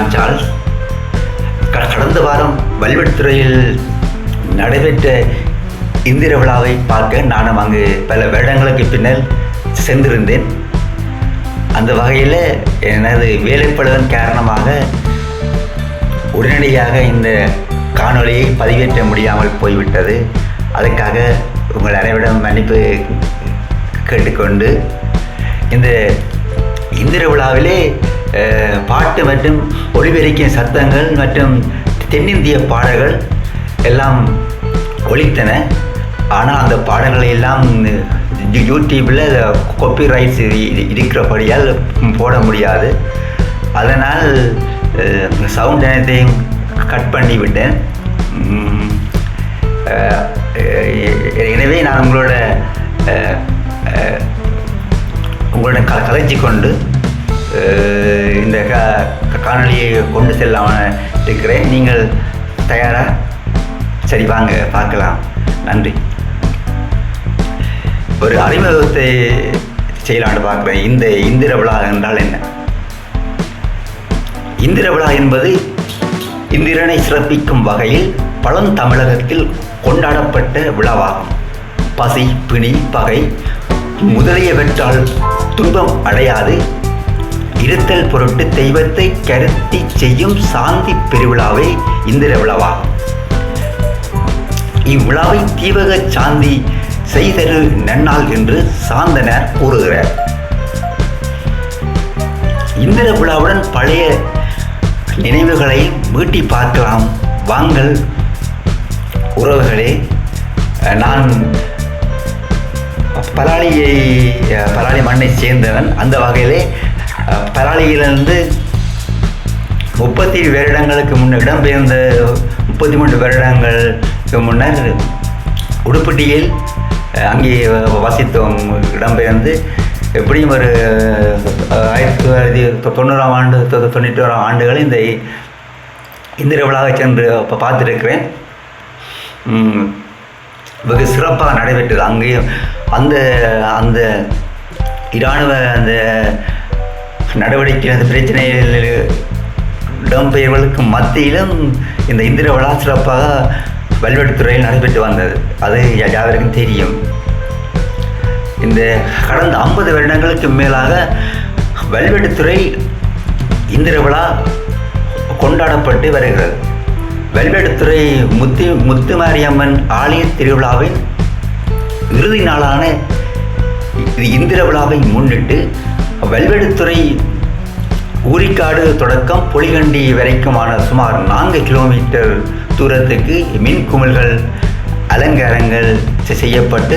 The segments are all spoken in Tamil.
நான் சார்ல்ஸ் கடந்த வாரம் வல்வெட்டுத்துறையில் நடைபெற்ற இந்திர விழாவை பார்க்க நானும் அங்கு பல வருடங்களுக்கு பின்னர் சென்றிருந்தேன். அந்த வகையில் எனது வேலைப்பழுதன் காரணமாக உடனடியாக இந்த காணொலியை பதிவேற்ற முடியாமல் போய்விட்டது. அதுக்காக உங்கள் அனைவரிடம் மன்னிப்பு கேட்டுக்கொண்டு இந்த இந்திர விழாவிலே பாட்டு மற்றும் ஒளிபெருக்கிய சத்தங்கள் மற்றும் தென்னிந்திய பாடல்கள் எல்லாம் ஒழித்தன ஆனால் அந்த பாடல்களை எல்லாம் யூடியூப்பில் காப்பி ரைட்ஸ் இருக்கிறபடியால் போட முடியாது. அதனால் சவுண்ட் அனைத்தையும் கட் பண்ணி விட்டேன் எனவே நான் உங்களோட உங்களோட க கலைச்சி கொண்டு இந்த கா காணொலியை கொண்டு செல்லாம இருக்கிறேன். நீங்கள் தயாராக சரி வாங்க பார்க்கலாம். நன்றி. ஒரு அறிமுகத்தை செய்யலான்னு பார்க்குறேன். இந்த இந்திர விழா என்றால் என்ன? இந்திர விழா என்பது இந்திரனை சிறப்பிக்கும் வகையில் பழந்தமிழகத்தில் கொண்டாடப்பட்ட விழாவாகும். பசி பிணி பகை முதலியவற்றால் துன்பம் அடையாது. இருத்தல் பொருட்டு தெய்வத்தை கருத்தி செய்யும் சாந்தி பெருவிழாவே இந்திர விழாவாகும் இவ்விழாவை தீவக சாந்தி செய்தரு நன்னாள் என்று சாந்தனர் கூறுகிறார். இந்திர விழாவுடன் பழைய நினைவுகளை மீட்டி பார்க்கலாம். வாங்கள் உறவுகளே. அஹ் நான் பலாளியை அஹ் மண்ணை சேர்ந்தவன். அந்த வகையிலே பலாலியிலிருந்து முப்பத்தி வருடங்களுக்கு முன்னர் இடம்பெயர்ந்த முப்பத்தி மூன்று வருடங்களுக்கு முன்னர் உடுப்பட்டியில் அங்கே வசித்தோம் இடம்பெயர்ந்து எப்படியும் ஒரு ஆயிரத்தி தொள்ளாயிரத்தி தொண்ணூறாம் ஆண்டு தொண்ணூற்றி ஓராம் ஆண்டுகளில் இந்த இந்திர விழாவை சென்று இப்போ பார்த்துருக்கிறேன். வெகு சிறப்பாக நடைபெற்றது. அங்கேயும் அந்த அந்த இராணுவ அந்த நடவடிக்கை அந்த பிரச்சனைகள் இடம்பெயர்வுகளுக்கு மத்தியிலும் இந்த இந்திர விழா சிறப்பாக வல்வெட்டுத்துறையில் நடைபெற்று வந்தது. அது யா- யாவருக்கும் தெரியும். இந்த கடந்த ஐம்பது வருடங்களுக்கு மேலாக வல்வெடுத்துறை இந்திர விழா கொண்டாடப்பட்டு வருகிறது. வல்வெட்டுத்துறை முத்து முத்துமாரியம்மன் ஆலய திருவிழாவின் இறுதி நாளான இது இந்திர விழாவை முன்னிட்டு வெல்வெடுத்துறை ஊரிக்காடு தொடக்கம் புலிகண்டி வரைக்குமான சுமார் நான்கு கிலோமீட்டர் தூரத்துக்கு மின் குமிழ்கள் அலங்காரங்கள் செய்யப்பட்டு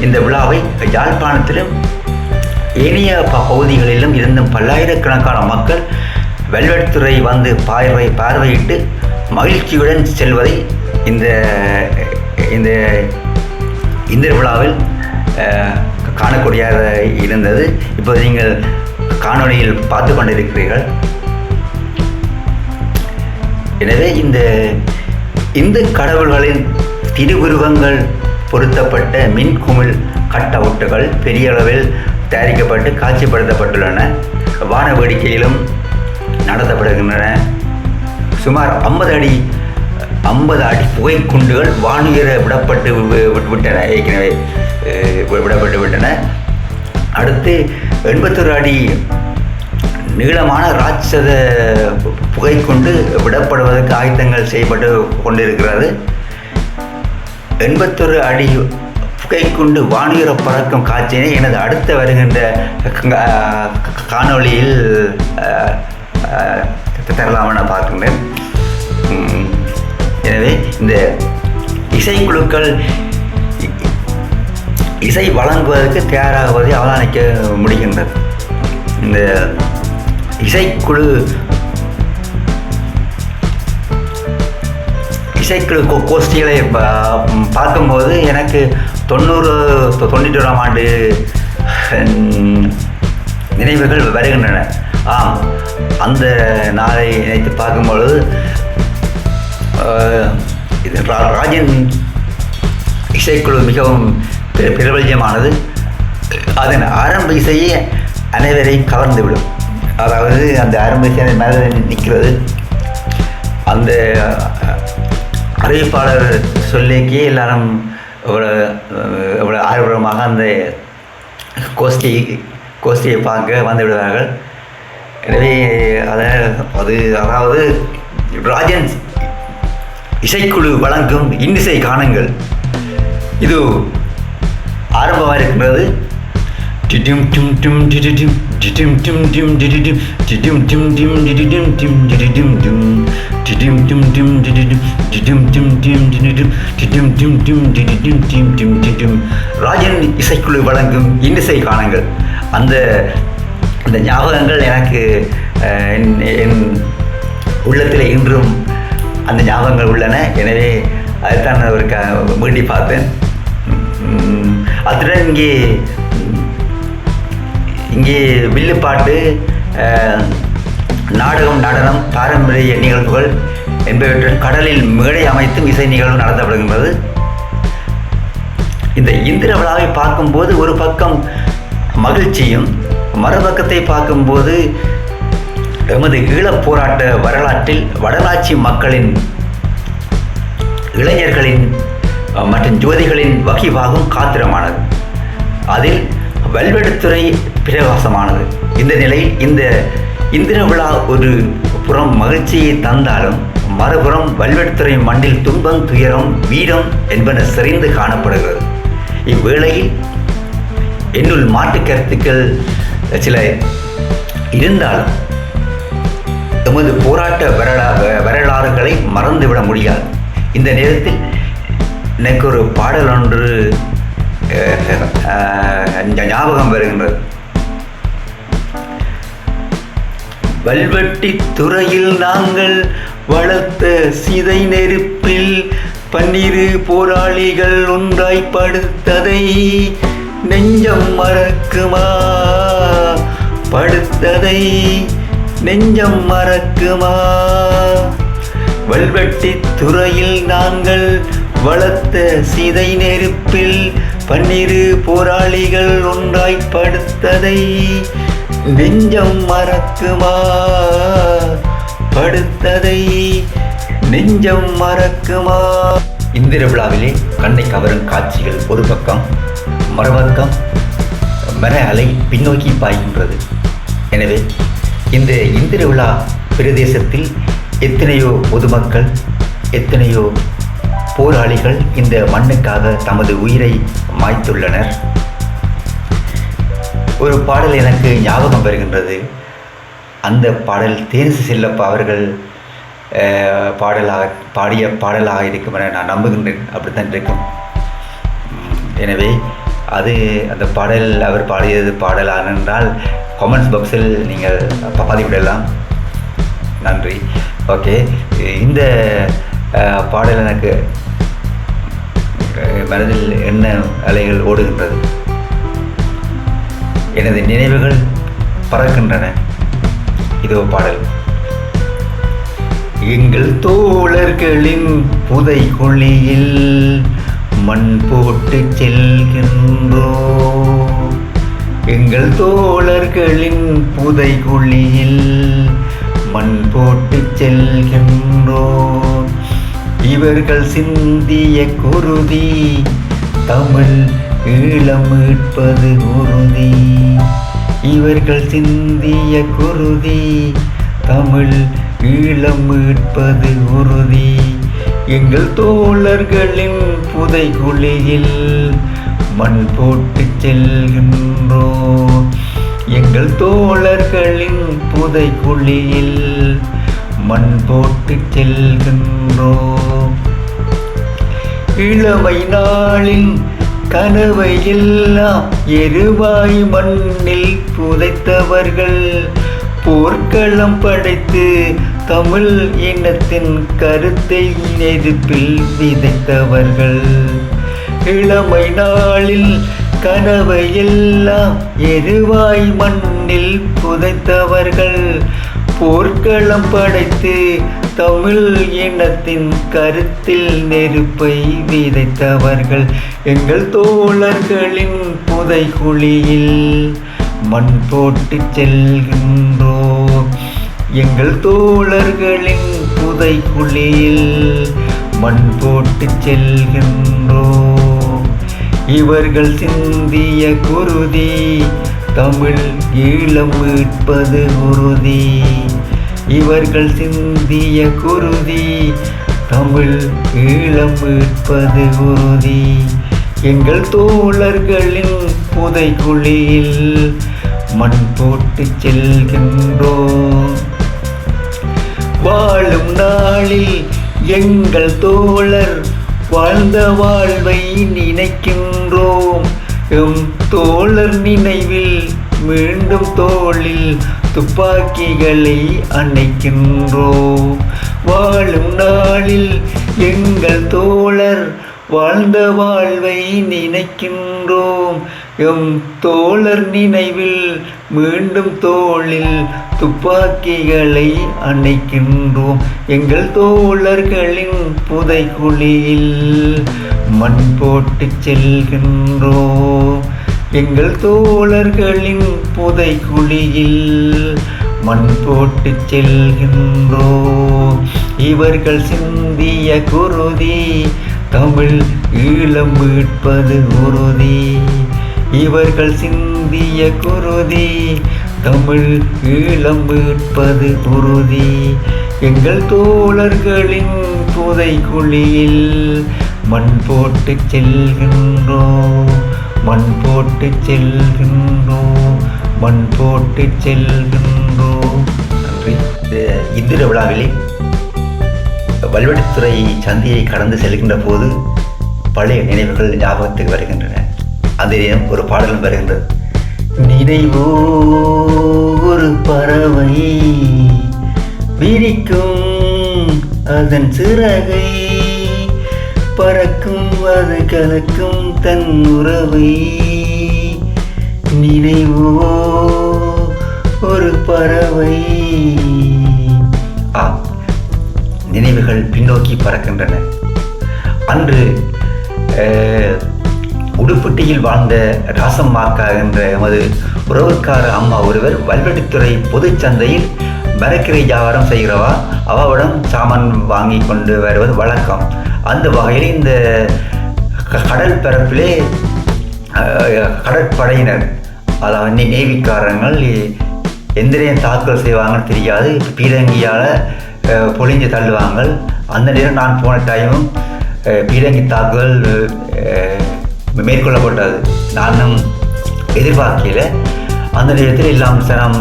இந்த விழாவை யாழ்ப்பாணத்திலும் ஏனைய ப- பகுதிகளிலும் இருந்தும் பல்லாயிரக்கணக்கான மக்கள் வெல்வெட்டுத்துறை வந்து பார்வை பார்வையிட்டு மகிழ்ச்சியுடன் செல்வதை இந்த இந்த இந்த விழாவில் காணக்கூடியதாக இருந்தது. இப்போ நீங்கள் காணொளியில் பார்த்து கொண்டிருக்கிறீர்கள். எனவே இந்த இந்து கடவுள்களின் திருவுருவங்கள் பொருத்தப்பட்ட மின் குமிழ் கட் அவுட்டுகள் பெரிய அளவில் தயாரிக்கப்பட்டு காட்சிப்படுத்தப்பட்டுள்ளன. வான வேடிக்கையிலும் நடத்தப்படுகின்றன. சுமார் ஐம்பது அடி ஐம்பது அடி புகை குண்டுகள் வானுயர விடப்பட்டு விட்டன. ஏற்கனவே விடப்பட்டு விட்டன அடுத்து எண்பத்தொரு அடி நீளமான ராட்சத பு- கொண்டு விடப்படுவதற்கு ஆயத்தங்கள் செய்யப்பட்டு கொண்டிருக்கிறது எண்பத்தொரு அடி புகை கொண்டு வானுயர பறக்கும் காட்சியினை எனது அடுத்த வருகின்ற க- காணொளியில் தரலாம் என பார்க்கின்றேன் எனவே இந்த இசைக்குழுக்கள் இசை வழங்குவதற்கு தயாராகுவதை அவதானிக்க முடிகின்றது. இந்த இசைக்குழு இசைக்குழு கோ கோஷ்டிகளை பா- பார்க்கும்போது எனக்கு தொண்ணூறு தொண்ணூற்றோராம் தொண்ணூற்றி ஆண்டு நினைவுகள் வருகின்றன. ஆம் அந்த நாளை நினைத்து பார்க்கும்பொழுது இது ரா- ராஜன் இசைக்குழு மிகவும் பிரபல்யமானது. அதன் ஆரம்ப இசையே அனைவரையும் கவர்ந்துவிடும். அதாவது அந்த ஆரம்ப சேனை மேலே நிற்கிறது. அந்த அறிவிப்பாளர் சொல்லிக்கு எல்லாரும் இவ்வளோ இவ்வளோ ஆர்வமாக அந்த கோஷ்டி கோஷ்டியை பார்க்க வந்து விடுவார்கள். எனவே அதை அது அதாவது ராஜன் இசைக்குழு வழங்கும் இன்னிசை காணுங்கள் இது ஆரம்பமாக இருக்கின்றது டிடிம் டிம் டிம் டிடிடிம் டிடிம் டிம் டிம் டிடிடிம் டிடிம் டிம் டிம் டிடிடிம் டிம் டிடிடிம் டிம் டிடிம் டிம் டிம் டிடிடிம் டிடிம் டிம் டிம் டிடிடிம் டிடிம் டிம் டிம் டிடிடிம் டிம் டிம் டிடிம் ராஜன் இசைக்குழு வழங்கும் இன்னிசை காணங்கள் அந்த அந்த ஞாபகங்கள் எனக்கு என் உள்ளத்தில் இன்றும் அந்த ஞாபகங்கள் உள்ளன. எனவே அதுதான் நான் ஒரு க மீட்டி பார்த்தேன் அத்துடன் இங்கே இங்கே வில்லுப்பாட்டு நாடகம் நடனம் பாரம்பரிய நிகழ்வுகள் என்பவற்றில் கடலில் மேடை அமைத்தும் இசை நிகழ்வு நடத்தப்படுகின்றது. இந்த இந்திர விழாவை பார்க்கும்போது ஒரு பக்கம் மகிழ்ச்சியும் மறுபக்கத்தை பார்க்கும்போது எமது ஈழப் போராட்ட வரலாற்றில் வடலாட்சி மக்களின் இளைஞர்களின் மற்றும் ஜோதிகளின் வகிவாகும் காத்திரமானது. அதில் வல்வெடுத்துறை பிரகாசமானது. இந்த நிலையில் இந்த இந்திர விழா ஒரு புறம் மகிழ்ச்சியை தந்தாலும் மறுபுறம் வல்வெடுத்துறை மண்ணில் துன்பம் துயரம் வீரம் என்பன செறிந்து காணப்படுகிறது. இவ்வேளையில் என்னுள் மாற்றுக் கருத்துக்கள் சில இருந்தாலும் எமது போராட்ட வரலா வரலாறுகளை மறந்துவிட முடியாது. இந்த நேரத்தில் எனக்கு ஒரு பாடல் ஒன்று ஞாபகம் வருகின்றது வல்வெட்டி துறையில் நாங்கள் வளர்த்த சிதை நெருப்பில் பன்னிரு போராளிகள் ஒன்றாய் படுத்ததை நெஞ்சம் மறக்குமா? படுத்ததை நெஞ்சம் மறக்குமா? வல்வெட்டி துறையில் நாங்கள் வளர்த்த சிதை நெருப்பில் பன்னிரு போராளிகள் ஒன்றாய் படுத்ததை நெஞ்சம் மறக்குமா? படுத்ததை நெஞ்சம் மறக்குமா? இந்திர விழாவிலே கண்ணை கவரும் காட்சிகள் ஒரு பக்கம் மறுபக்கம் மர அலை பின்னோக்கி பாய்கின்றது. எனவே இந்த இந்திர விழா பிரதேசத்தில் எத்தனையோ பொதுமக்கள் எத்தனையோ போராளிகள் இந்த மண்ணுக்காக தமது உயிரை மாய்த்துள்ளனர். ஒரு பாடல் எனக்கு ஞாபகம் வருகின்றது. அந்த பாடல் தேனிசு செல்லப்பா அவர்கள் பாடலாக பாடிய பாடலாக இருக்கும் என நான் நம்புகின்றேன். அப்படித்தான் இருக்கும். எனவே அது அந்த பாடல் அவர் பாடியது பாடலான என்றால் கமெண்ட்ஸ் பாக்ஸில் நீங்கள் பாதிவிடலாம். நன்றி. ஓகே. இந்த பாடல் எனக்கு மனதில் என்ன அலைகள் ஓடுகின்றது? எனது நினைவுகள் பறக்கின்றன. இதோ பாடல். எங்கள் தோழர்களின் புதைகுழியில் மண் போட்டு செல்கின்றோ எங்கள் தோழர்களின் புதைகுழியில் மண் போட்டு செல்கின்றோ இவர்கள் சிந்திய குருதி தமிழ் ஈழம் மீட்பது உறுதி. இவர்கள் சிந்திய குருதி தமிழ் ஈழம் மீட்பது உறுதி. எங்கள் தோழர்களின் புதைகுழியில் மண் போட்டு செல்கின்றோ எங்கள் தோழர்களின் புதைகுழியில் மண் போட்டு செல்கின்றோ இளமை நாளின் கனவை எல்லாம் எருவாய் மண்ணில் புதைத்தவர்கள். போர்க்களம் படைத்து தமிழ் இனத்தின் கருத்தை எதிர்ப்பில் விதைத்தவர்கள். இளமை நாளில் கனவை எல்லாம் எருவாய் மண்ணில் புதைத்தவர்கள். போர்க்களம் படைத்து தமிழ் இனத்தின் கருத்தில் நெருப்பை விதைத்தவர்கள். எங்கள் தோழர்களின் புதைகுழியில் மண் போட்டு செல்கின்றோ. எங்கள் தோழர்களின் புதைக்குழியில் மண் போட்டு செல்கின்றோம் இவர்கள் சிந்திய குருதி தமிழ் ஈழம் மீட்பது உறுதி. இவர்கள் சிந்திய குருதி தமிழ் ஈழம் மீட்பது உறுதி. எங்கள் தோழர்களின் புதைக்குழியில் மண் போட்டு செல்கின்றோம். வாழும் நாளில் எங்கள் தோழர் வாழ்ந்த வாழ்வை நினைக்கின்றோம். எம் தோழர் நினைவில் மீண்டும் தோளில் துப்பாக்கிகளை அணைக்கின்றோம். வாழும் நாளில் எங்கள் தோழர் வாழ்ந்த வாழ்வை நினைக்கின்றோம். எம் தோழர் நினைவில் மீண்டும் தோளில் துப்பாக்கிகளை அணைக்கின்றோம். எங்கள் தோழர்களின் புதைக்குழியில் மண் போட்டு செல்கின்றோம். எங்கள் தோழர்களின் புதைக்குழியில் மண் போட்டு செல்கின்றோ. இவர்கள் சிந்திய குருதி தமிழ் ஈழம் மீட்பது உறுதி. இவர்கள் சிந்திய குருதி தமிழ் ஈழம் மீட்பது உறுதி. எங்கள் தோழர்களின் புதைக்குழியில் மண் போட்டு செல்கின்றோம் மண் போட்டு செல்கின்றோம் மண் போட்டு செல்கின்றோம் நன்றி. இந்திர விழாவிலே வல்வெடுத்துறை சந்தியை கடந்து செல்கின்ற போது பழைய நினைவுகள் ஞாபகத்துக்கு வருகின்றன. அந்த நேரம் ஒரு பாடலும் வருகின்றது. நினைவோ ஒரு பறவை விரிக்கும் அதன் சிறகை பறக்கும் அது கலக்கும் தன் உறவை நினைவோ ஒரு பறவை. ஆ நினைவுகள் பின்னோக்கி பறக்கின்றன. அன்று உடுப்பட்டியில் வாழ்ந்த ராசம்மாக்கா என்ற எமது உறவுக்கார அம்மா ஒருவர் வல்வெட்டித்துறை பொதுச் சந்தையில் மரக்கரை வியாபாரம் செய்கிறவா? அவளிடம் சாமான் வாங்கி கொண்டு வருவது வழக்கம். அந்த வகையில் இந்த கடல் பரப்பிலே கடற்படையினர் அதாவது நேவிக்காரங்கள் எந்திரையும் தாக்கல் செய்வாங்கன்னு தெரியாது பீரங்கியால் பொழிஞ்சு தள்ளுவாங்க. அந்த நேரம் நான் போன டைமும் பீரங்கி தாக்குதல் மேற்கொள்ளப்பட்டது. நானும் எதிர்பார்க்கல அந்த நேரத்தில் எல்லாம் சனம்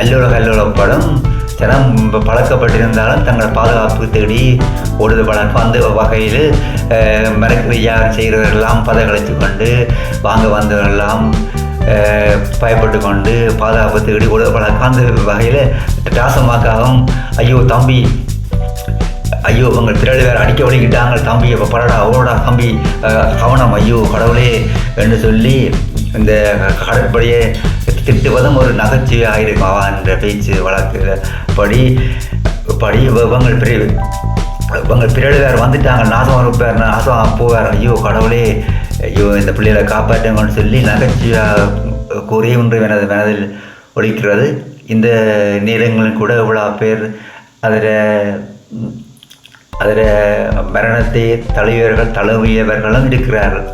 அல்லுலக அல்லோல படம் ஜனம் பழக்கப்பட்டிருந்தாலும் தங்கள் பாதுகாப்பு தேடி ஓடுது பழக்கம் அந்த வகையில் மரக்கிரியா செய்கிறவர்களெல்லாம் பதகலைத்து கொண்டு வாங்க வந்தவர்களெல்லாம் பயப்பட்டு கொண்டு பாதுகாப்பு தேடி ஓடுது பழக்கம் அந்த வகையில் டாசமாக்காகவும் ஐயோ தம்பி ஐயோ உங்கள் திரள் வேறு அடிக்க வழிகிட்டாங்க தம்பி இப்போ படடா ஓடா தம்பி கவனம் ஐயோ கடவுளே என்று சொல்லி இந்த கடற்படையை திட்டுவதும் ஒரு நகைச்சுவையாக இருக்கும் அவன் என்ற பேச்சு வழக்கு படி படி இவங்கள் பெரிய இவங்கள் பிறகு வேறு வந்துட்டாங்க. நாசம் இருப்பார் நாசம் போவார் ஐயோ கடவுளே. ஐயோ இந்த பிள்ளைகளை காப்பாற்றுங்கன்னு சொல்லி நகைச்சுவையாக கூறி ஒன்று எனது மனதில் ஒழிக்கிறது இந்த நேரங்களில் கூட இவ்வளோ பேர் அதில் அதில் மரணத்தை தழுவியவர்கள் தழுவியவர்களும் இருக்கிறார்கள்.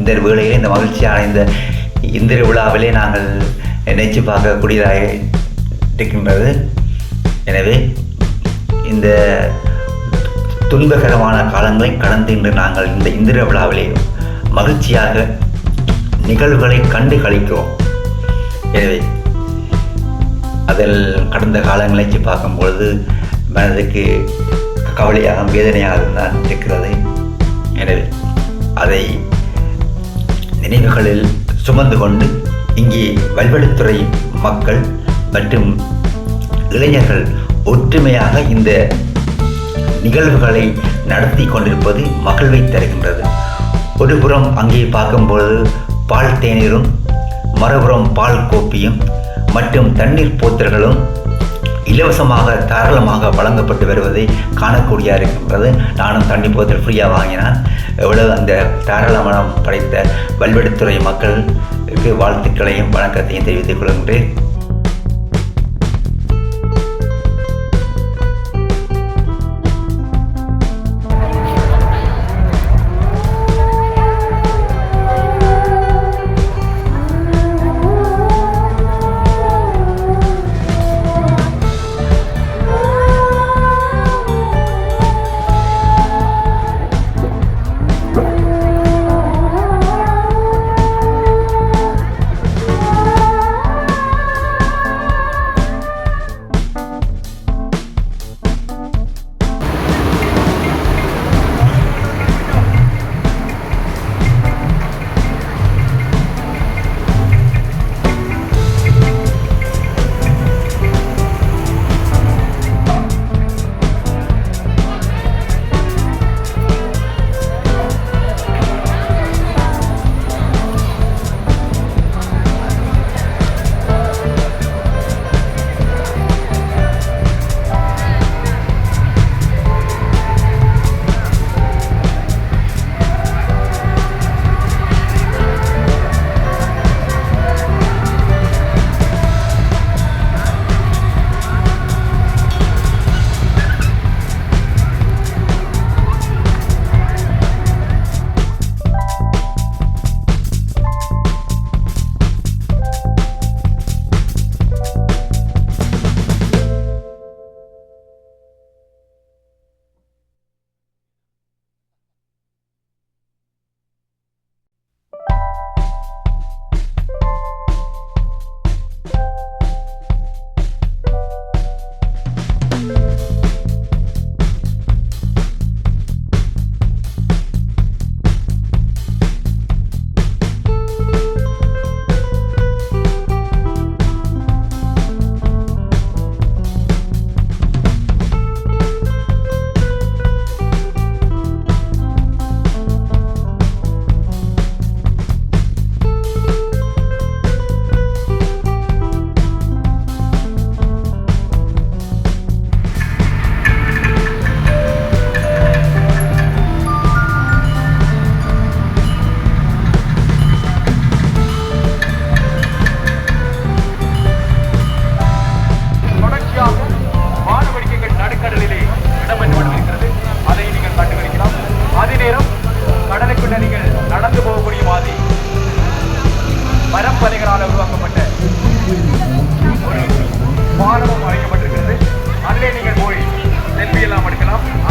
இந்த வேளையில் இந்த மகிழ்ச்சியான இந்த இந்திர விழாவிலே நாங்கள் நினைச்சு பார்க்கக்கூடியதாக இருக்கின்றது. எனவே இந்த துன்பகரமான காலங்களை கடந்து இன்று நாங்கள் இந்த இந்திர விழாவிலே மகிழ்ச்சியாக நிகழ்வுகளை கண்டு கழிக்கிறோம் எனவே அதில் கடந்த காலங்களை பார்க்கும் பார்க்கும்பொழுது மனதுக்கு கவலையாக வேதனையாக தான் இருக்கிறது. எனவே அதை நினைவுகளில் சுமந்து கொண்டு இங்கே வல்வெளித்துறை மக்கள் மற்றும் இளைஞர்கள் ஒற்றுமையாக இந்த நிகழ்வுகளை நடத்தி கொண்டிருப்பது மகிழ்வை தருகின்றது. ஒருபுறம் அங்கே பார்க்கும்பொழுது பால் தேநீரும் மறுபுறம் பால் கோப்பியும் மற்றும் தண்ணீர் போத்தல்களும் இலவசமாக தாராளமாக வழங்கப்பட்டு வருவதை காணக்கூடிய இருக்கின்றது. நானும் தண்ணி போத்தல் ஃப்ரீயாக வாங்கினான் எவ்வளவு அந்த தாராளமனம் படைத்த வல்வெடுத்துறை மக்கள் வாழ்த்துக்களையும் வணக்கத்தையும் தெரிவித்துக் கொள்கின்றேன்.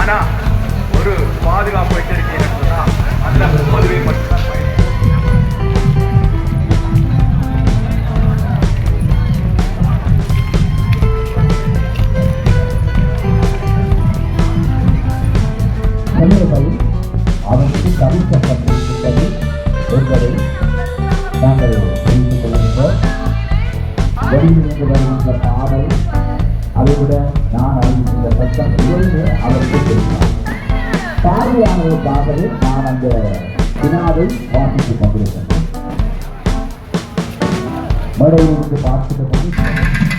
மட்டும்தான் ஒரு பாதுகாப்பு வச்சிருக்கு बड़े लोग के पास तो